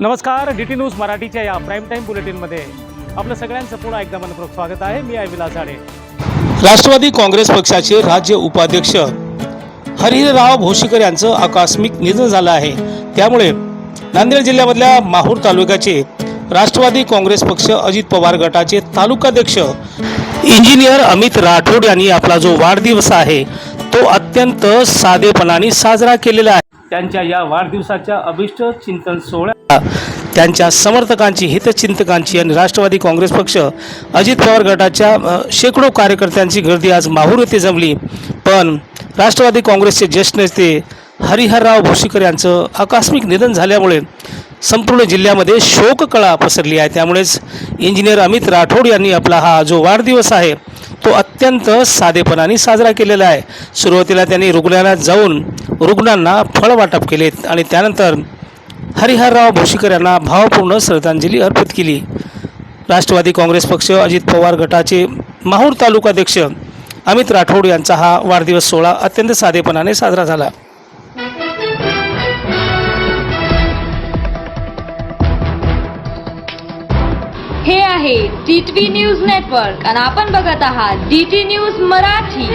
नमस्कार D T news मराठीच्या या प्राईम टाईम बुलेटिनमध्ये आपलं सगळ्यांचं पुन्हा एकदा मनपूर्वक स्वागत आहे. मी आहे विलास झाडे. राष्ट्रवादी काँग्रेस पक्षाचे राज्य उपाध्यक्ष हरिहरराव भोशीकर यांचं आकस्मिक निधन झालं आहे. त्यामुळे नांदेड जिल्ह्यामधल्या माहूर तालुक्याचे राष्ट्रवादी काँग्रेस पक्ष अजित पवार गटाचे तालुकाध्यक्ष इंजिनियर अमित राठोड यांनी आपला जो वाढदिवस आहे तो अत्यंत साधेपणाने साजरा केलेला आहे. त्यांच्या या वाढदिवसाच्या अभिष्ट चिंतन सोहळ्यात त्यांच्या समर्थकांची हितचिंतकांची आणि राष्ट्रवादी काँग्रेस पक्ष अजित पवार गटाच्या शेकडो कार्यकर्त्यांची गर्दी आज माहूर येथे जमली. पण राष्ट्रवादी काँग्रेसचे ज्येष्ठ नेते हरिहरराव भोशीकर यांचं आकस्मिक निधन झाल्यामुळे संपूर्ण जिल्ह्यामध्ये शोककळा पसरली आहे. त्यामुळेच इंजिनियर अमित राठोड यांनी आपला हा जो वाढदिवस आहे तो अत्यंत साधेपणाने साजरा केलेला आहे. सुरुवातीला त्यांनी रुग्णालयात जाऊन रुग्णांना फळ वाटप केलेत आणि त्यानंतर हरिहरराव भोशीकर यांना भावपूर्ण श्रद्धांजली अर्पित केली. राष्ट्रवादी काँग्रेस पक्ष अजित पवार गटाचे माहूर तालुकाध्यक्ष अमित राठोड यांचा हा वाढदिवस सोहळा अत्यंत साधेपणाने साजरा झाला. हे आहे डी टी न्यूज नेटवर्क आणि आपण बघत आहात डी टी न्यूज मराठी.